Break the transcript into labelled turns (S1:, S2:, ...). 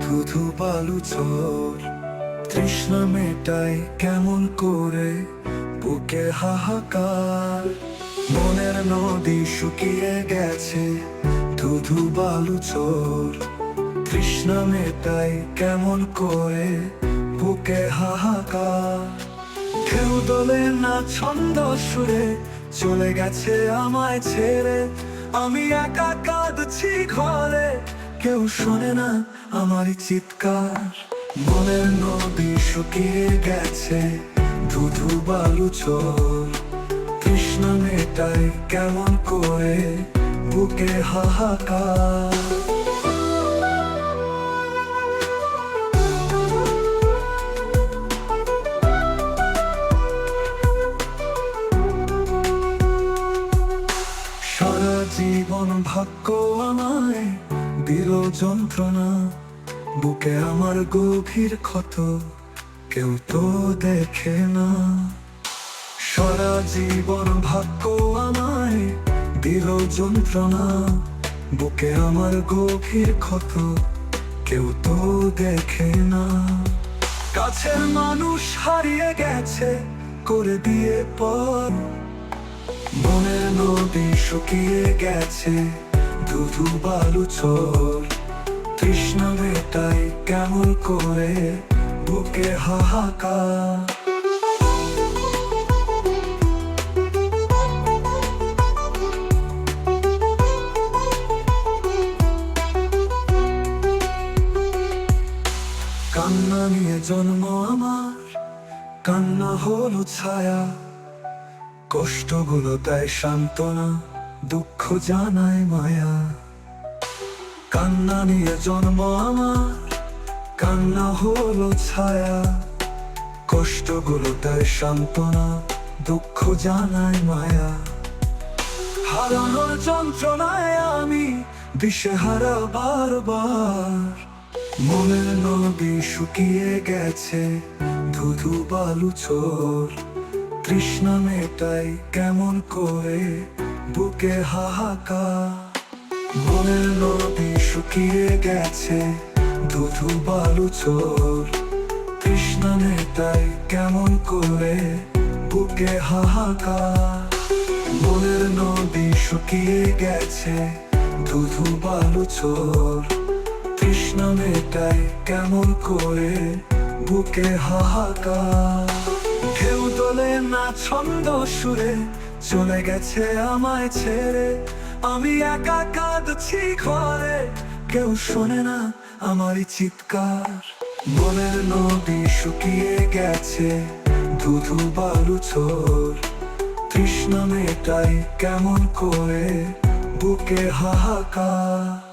S1: ধুধু বালু চোর তৃষ্ণা মেটাই কেমন করে বুকে হাহাকার। মনের নদী শুকিয়ে গেছে, ধুধু বালু চোর তৃষ্ণা মেটাই কেমন করে বুকে হাহাকার। কেউ দোলে না ছন্দ সুরে চলে গেছে আমায় ছেড়ে। আমি একা কাঁদছি ঘরে কেউ শোনে না আমারই চিৎকার। মনের নদী শুকিয়ে গেছে, ধুধু বালু চোর। কৃষ্ণ মেটাই কেমন করে বুকে হাহাকার। সারা জীবন ভাগ্য আমায় দিল যন্ত্রণা, বুকে আমার গভীর ক্ষত, কেউ তো দেখে না। সারা জীবন ভাগ্য আমায় দিল যন্ত্রণা, বুকে আমার গভীর ক্ষত, কেউ তো দেখে না। কাছের মানুষ হারিয়ে গেছে, করে দিয়ে পর। মনের নদী শুকিয়ে গেছে ধুধু বালু চোর। তৃষ্ণা মেটাই কেমন করে? বুকে হাহাকার। কান্না নিয়ে জন্ম আমার, কান্না হলো ছায়া। কষ্টগুলো তাই সান্ত্বনা। দুঃখ জানায় মায়া। কান্না নিয়ে জন্ম আমার, কান্না হলো ছায়া। কষ্টগুলো দেয় সান্ত্বনা, দুঃখ জানায় মায়া। হারানোর যন্ত্রণায় আমি দিশেহারা বারবার। মনের নদী শুকিয়ে গেছে, ধুধু বালু চোর তৃষ্ণা মেটাই কেমন করে? বুকে হাহাকা মনের নদী শুকিয়ে গেছে, দুধু বালু চোর। তৃষ্ণা মেটাই কেমন করে বুকে হাহাকার? মনের নদী শুকিয়ে গেছে, দুধু বালু চোর। তৃষ্ণা মেটাই কেমন করে বুকে হাহাকা কেউ তোলে না ছন্দ সুরে চলে গেছে আমায় ছেড়ে। আমি একা কাঁদছি ঘরে। কেউ শোনে না আমারই চিৎকার। মনের নদী শুকিয়ে গেছে ধুধু বালু চোর। তৃষ্ণা মেটাই কেমন করে বুকে হাহাকার।